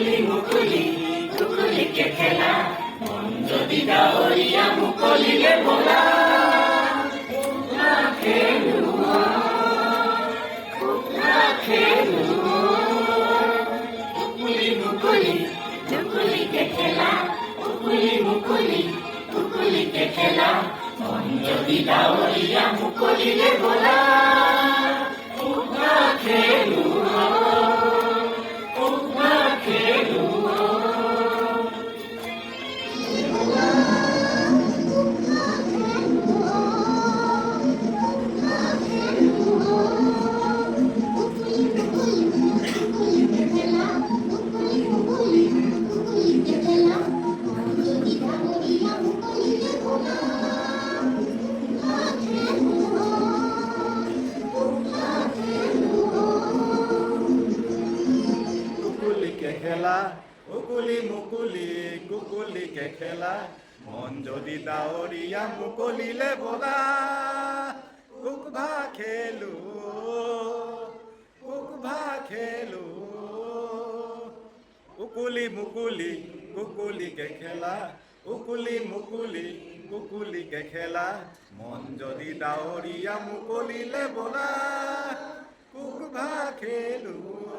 মুকুলি মুকুলি মুকুলিকে খেলা। মন যদি ডাওরিয়া মুকুলিলে ভোলা। মুকুলিকে খেলা। মন যদি ডাওরিয়া মুকুলিলে ভোলা। খেলু খেলা। উকুলি মুকুলি, কুকুলিকে খেলা। মন যদি দাওরিয়া মুকলিলে বলা কুক ভা খেলু, কুক ভা খেলু। উকুলি মুকুলি, কুকুলিকে খেলা। উকুলি মুকুলি, কুকুলিকে খেলা। মন যদি দাওরিয়া মুকলিলে বলা কুক ভা খেলু।